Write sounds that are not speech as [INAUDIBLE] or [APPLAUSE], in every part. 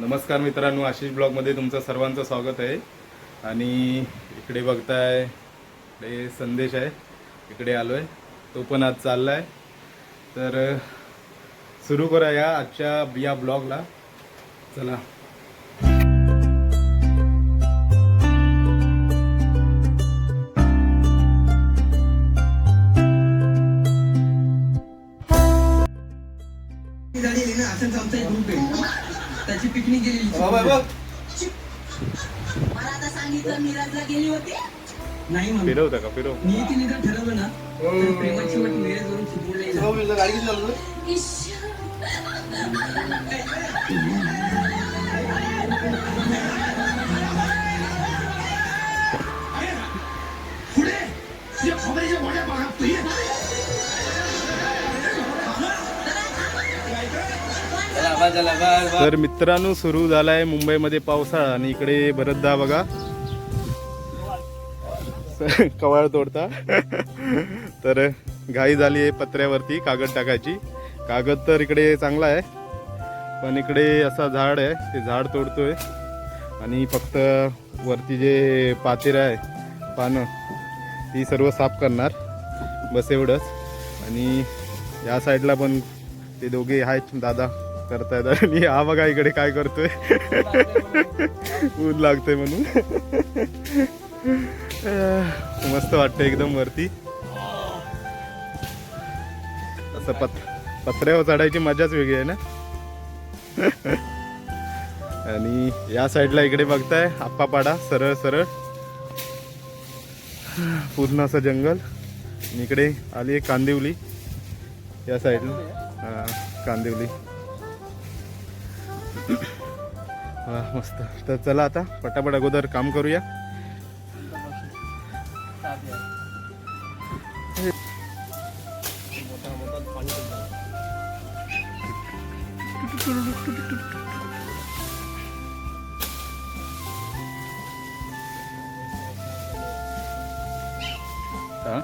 नमस्कार मित्रांनो आशिष ब्लॉगमध्ये तुमचं सर्वांचं स्वागत आहे. आणि इकडे बघताय इकडे संदेश आहे इकडे आलो आहे तो पण आज चालला आहे तर सुरू करा या आजच्या या ब्लॉगला. चला. असंच आमचा एक ग्रुप आहे. त्याची पिकनिक गेलेली मला आता सांगितलं मिराजला गेली होती. नाही म्हणून. फिरवता का? फिरव. नियतीने जर ठरवलं ना तर प्रेमाची वाट जाते. गाडी इश्श. तर मित्रांनो सुरू झालाय मुंबईमध्ये पावसाळा आणि इकडे भरतदा बघा. कवाळ तोडता. तर घाई झाली आहे पत्र्यावरती कागद टाकायची. कागद तर इकडे चांगला आहे. पण इकडे असा झाड आहे ते झाड तोडतोय. आणि फक्त वरती जे पातेर आहे पानं ती सर्व साफ करणार. बस एवढंच. आणि या साईडला पण ते दोघे आहेत दादा. करतायत आणि हा बघा इकडे काय करतोय. ऊन लागतंय म्हणून. मस्त वाटतं एकदम वरती. असं पत पत्र्यावर चढायची मजाच वेगळी आहे ना? आणि या साईडला इकडे बघताय आप्पापाडा सरळ सरळ. पूर्ण असं जंगल. आणि इकडे आली कांदिवली. या साईडला. कांदिवली. हा मस्त. तर चला आता पटापट अगोदर काम करूया. हा?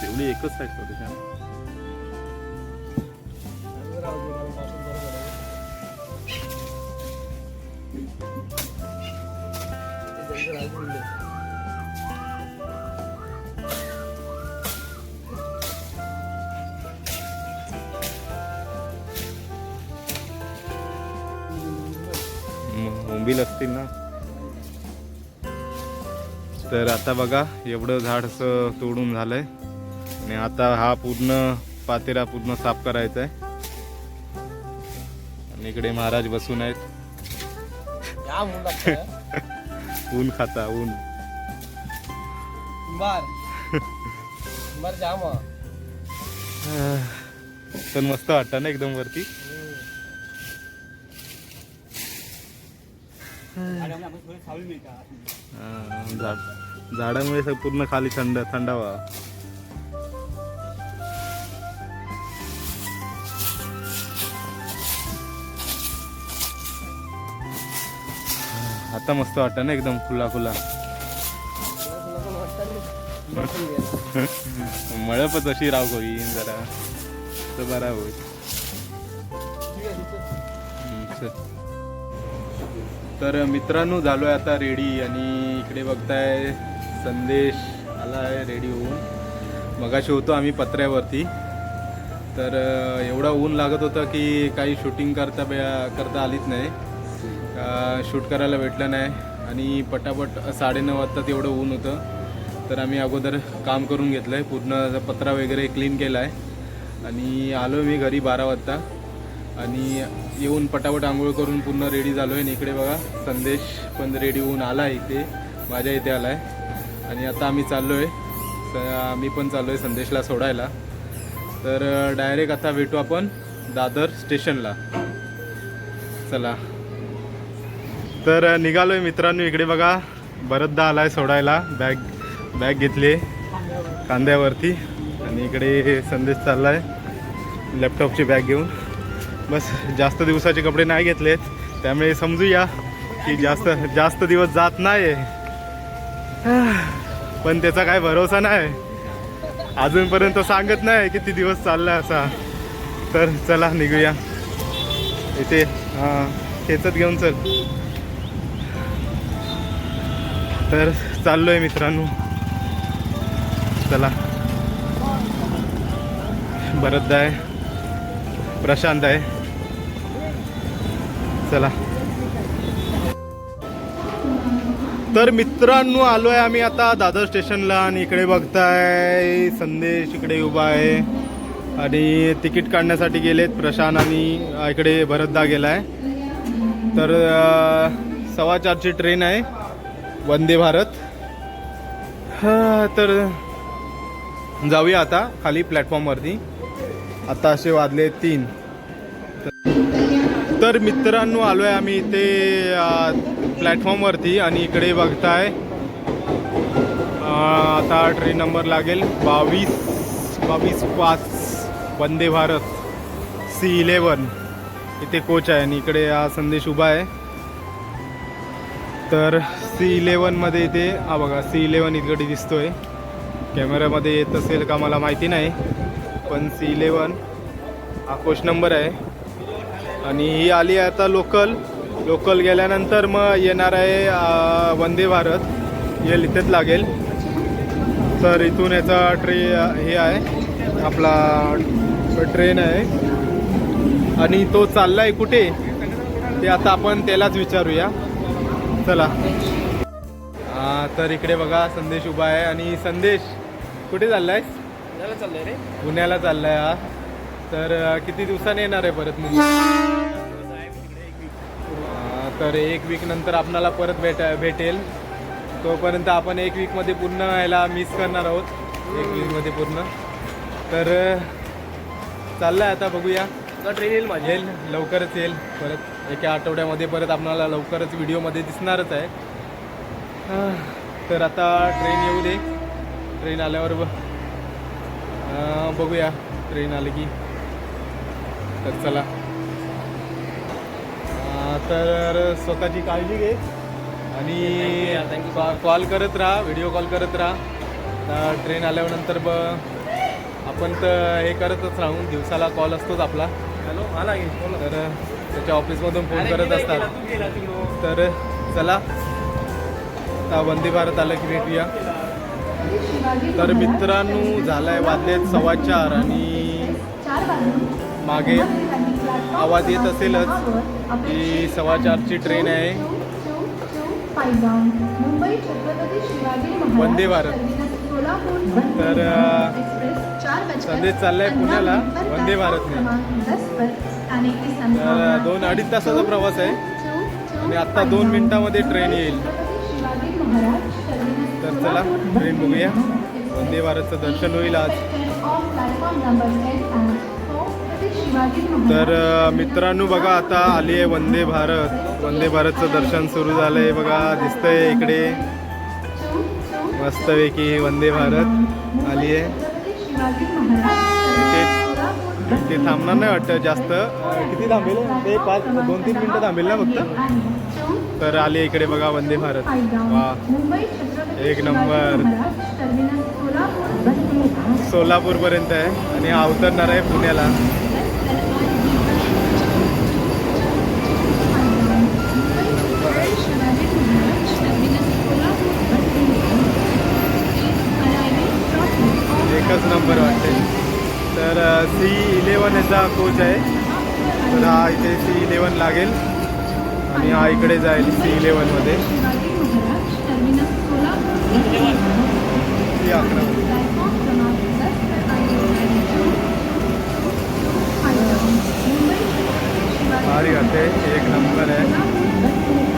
तेवढी एकच साईड होती का मोंबील असतील ना? तर आता बघा एवढं झाड असं तोडून झालंय. आणि आता हा पूर्ण पातेरा पूर्ण साफ करायचा आहे आणि इकडे महाराज बसून आहेत. [LAUGHS] ऊन खाता ऊन. बर. बर जाम पण मस्त वाटतं ना एकदम वरती? झाडामुळे सग- पूर्ण खाली थंड थंडावा. आता मस्त वाटतं ना एकदम खुला खुला. मळपच अशी राव होईल जरा. तर बरा होईल. तर मित्रांनो झालो आहे आता रेडी आणि इकडे बघताय संदेश आला आहे रेडी होऊन. मगाशी होतो आम्ही पत्र्यावरती. तर एवढा ऊन लागत होतं की काही शूटिंग करता करता आलीच नाही. शूट करायला भेटलं नाही. आणि पटापट साडेनऊ वाजता तेवढं ऊन होतं. तर आम्ही अगोदर काम करून घेतलं आहे पूर्ण पत्रा वगैरे क्लीन केला आहे आणि आलो मी घरी बारा वाजता. आणि येऊन पटापट आंघोळ करून पूर्ण रेडी झालो आहे आणि इकडे बघा संदेश पण रेडी होऊन आला आहे इथे. माझ्या इथे आला आहे आणि आता आम्ही चाललो आहे आम्ही पण चाललो आहे संदेशला सोडायला. तर डायरेक्ट आता भेटू आपण दादर स्टेशनला. चला. तर निघालो आहे मित्रांनो इकडे बघा. बरचदा आहे सोडायला. बॅग बॅग घेतली कांद्यावरती. आणि इकडे संदेश चालला आहे लॅपटॉपची बॅग घेऊन. बस जास्त दिवसाचे कपडे नाही घेतलेत. त्यामुळे समजूया की जास्त जास्त दिवस जात नाही पण त्याचा काय भरोसा नाही. अजूनपर्यंत सांगत नाही किती दिवस चालला असा. तर चला निघूया. इथे हां खेचत घेऊन चल. तर चाललोय मित्रांनो. चला. भरत आहे. प्रशांत आहे. चला. तर मित्रांनो आलो आहे आम्ही आता दादर स्टेशनला आणि इकडे बघताय संदेश इकडे उभा आहे. आणि तिकीट काढण्यासाठी गेलेत प्रशांत आणि इकडे भरतदा गेलाय. तर सव्वा चारची ट्रेन आहे. वंदे भारत. हा, तर जाऊया आता खाली प्लॅटफॉर्मवरती आता असे वाजले तीन. तर मित्रांनो आलो आहे आम्ही इथे प्लॅटफॉर्मवरती आणि इकडे बघताय. आता ट्रेन नंबर लागेल बावीस बावीस पाच वंदे भारत सी इलेवन इथे कोच आहे आणि इकडे हा संदेश उभा आहे. तर सी इलेवनमध्ये इथे हा बघा सी इलेवन इकडे दिसतोय. कॅमेऱ्यामध्ये येत असेल का मला माहिती नाही पण सी इलेवन हा कोच नंबर आहे. आणि ही आली आहे आता लोकल. लोकल गेल्यानंतर मग येणार आहे वंदे भारत. येईल इथेच लागेल. तर इथून याचा ट्रे हे आहे. आपला ट्रेन आहे. आणि तो चाललाय कुठे? ते आता आपण त्यालाच विचारूया. चला. हा, तर इकडे बघा संदेश उभा आहे. आणि संदेश कुठे चाललाय याला चाललंय रे. पुण्याला चाललाय हा. तर किती दिवसाने येणार आहे परत मी? तर एक वीक नंतर आपणाला परत भेट भेटेल. तोपर्यंत आपण एक वीकमध्ये पूर्ण याला मिस करणार आहोत. एक वीकमध्ये पूर्ण. तर अ, चाललंय आता बघूया. ट्रेन येईल माझी. येईल लवकरच येईल परत. एका आठवड्यामध्ये परत आपल्याला लवकरच व्हिडिओमध्ये दिसणारच आहे. आह, तर आता ट्रेन येऊ दे. ट्रेन आल्यावर बघूया. ट्रेन आली की. तर चला. तर स्वतःची काळजी घे आणि कॉल करत राहा व्हिडिओ कॉल करत राहा. तर ट्रेन आल्यानंतर ब आपण तर हे करतच राहू. दिवसाला कॉल असतोच आपला. हॅलो आला की बोल. ना. तर त्याच्या ऑफिसमधून फोन करत असतात. तर चला. आता वंदे भारत आलं की भेटूया. तर मित्रांनो झालाय वाजलेत सव्वा चार आणि मागे आवाज येत असेलच. की सव्वा चारची ट्रेन आहे. वंदे भारत. तर, संदेश चाललाय पुण्याला. वंदे भारतने. तर दोन अडीच तासाचा प्रवास आहे. आणि आत्ता दोन मिनिटामध्ये ट्रेन येईल. तर चला ट्रेन बघूया. वंदे भारतचं दर्शन होईल आज. तर मित्रांनो बघा आता आली आहे वंदे भारत. वंदे भारतचं दर्शन सुरू झालं आहे बघा दिसतंय इकडे. मस्तपैकी वंदे भारत आली आहे. ते थांबणार नाही वाटतं जास्त. किती थांबेल? ते पाच दोन तीन मिनटं थांबेल ना फक्त? तर आली इकडे बघा वंदे भारत. वा. एक नंबर. सोलापूरपर्यंत आहे आणि हा उतरणार आहे पुण्याला. कोच आहे. तर हा इथे सी इलेवन लागेल. आणि हा इकडे जाईल सी इलेवनमध्ये सी अकरा भारी घाते एक नंबर आहे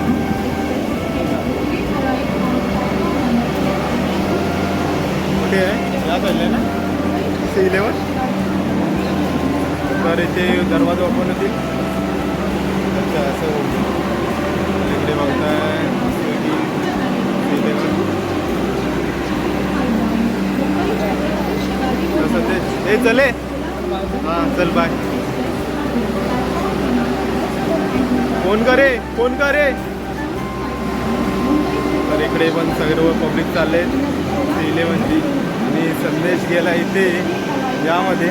कुठे आहे या चालले ना सी इलेवन तर इथे दरवाजा ओपन होतील अच्छा असं तर इकडे बघताय मस्तपैकी सी इलेवन ए चले. हां चल बाय फोन करे फोन करे तर इकडे पण सर्व पब्लिक चालले इलेवनची आणि संदेश गेला इथे यामध्ये.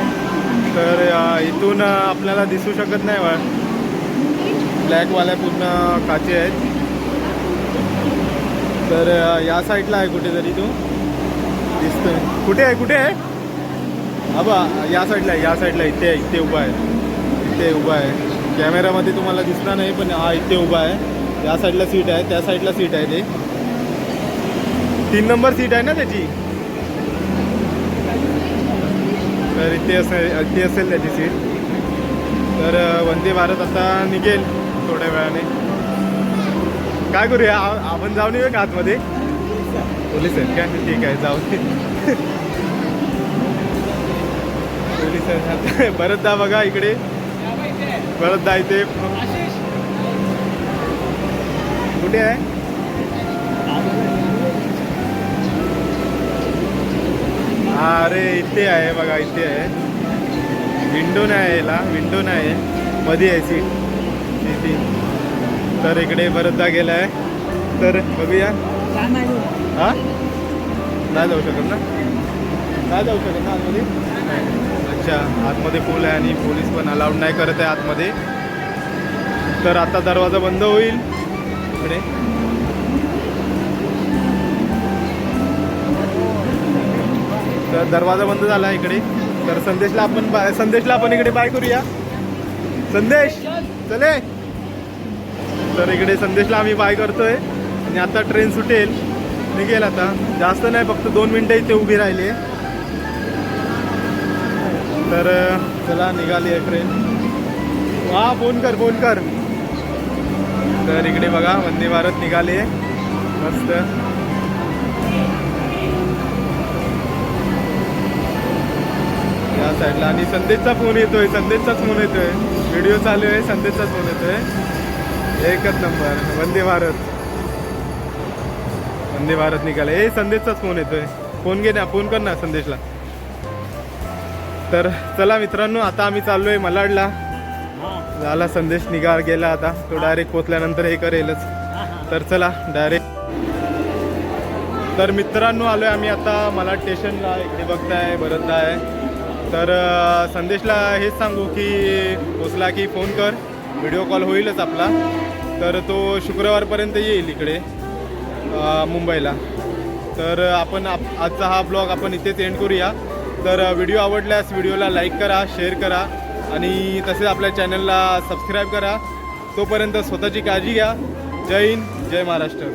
तर इथून आपल्याला दिसू शकत नाही वाट. ब्लॅकवाल्या पूर्ण काचे आहेत. तर या साईडला आहे कुठेतरी तो. दिसतोय. कुठे आहे कुठे आहे? अबा या साईडला आहे या साईडला इथे आहे इथे उभा आहे. इथे उभा आहे. कॅमेरामध्ये तुम्हाला दिसणार नाही पण हा इथे उभा आहे. या साईडला सीट आहे त्या साईडला सीट आहे ते. तीन नंबर सीट आहे ना त्याची? तर इथे असेल इथे असेल त्याची सीट तर वंदे भारत आता निघेल थोड्या वेळाने. काय करूया आपण जाऊन येऊया का आतमध्ये? पोलीस आहेत. काय ठीक आहे जाऊ [LAUGHS] तर पोलीस बघा इकडे. बरंचदा इथे. कुठे आहे? हा, अरे इथे आहे बघा इथे आहे. विंडो नाही याला विंडो नाही मध्ये आहे सीट. इथे तर इकडे भरतदा गेला आहे तर बघूया. हा? नाही जाऊ शकत ना? नाही जाऊ शकत ना आतमध्ये? अच्छा आतमध्ये फुल आहे आणि पोलीस पण अलाउड नाही करत आहे आतमध्ये. तर आता दरवाजा बंद होईल. इकडे. तर दरवाजा बंद झाला इकडे. तर संदेशला आपण बाय संदेशला आपण इकडे बाय करूया. संदेश चले. तर इकडे संदेशला आम्ही बाय करतोय. आणि आता ट्रेन सुटेल. निघेल आता. जास्त नाही फक्त दोन मिनटं इथे उभी राहिली अं, निघाली आहे ट्रेन हा फोन कर फोन कर. तर इकडे बघा वंदे भारत निघाली आहे. मस्त. या साईडला आणि संदेशचा फोन येतोय संदेशचाच फोन येतोय. व्हिडिओ चालू आहे संदेशचाच फोन येतोय. एकच नंबर वंदे भारत. वंदे भारत निघाले. ए संदेशचाच फोन येतोय. फोन घे ना फोन कर ना संदेशला. तर चला मित्रांनो आता आम्ही चाललोय मलाडला. झाला संदेश निघा गेला आता. तो डायरेक्ट पोचल्यानंतर हे करेलच. तर चला डायरेक्ट तर मित्रांनो आलोय आम्ही आता मला स्टेशनला. इकडे बघताय बरंचदा आहे तर संदेशला हेच सांगू की पोचला की फोन कर. व्हिडिओ कॉल होईलच आपला. तर तो शुक्रवारपर्यंत येईल इकडे मुंबईला. तर आपण आप आजचा हा ब्लॉग आपण इथेच एंड करूया. तर व्हिडिओ आवडल्यास व्हिडिओला लाईक करा शेअर करा आणि तसेच आपल्या चॅनलला सबस्क्राईब करा. तोपर्यंत स्वतःची काळजी घ्या. जय हिंद जय महाराष्ट्र.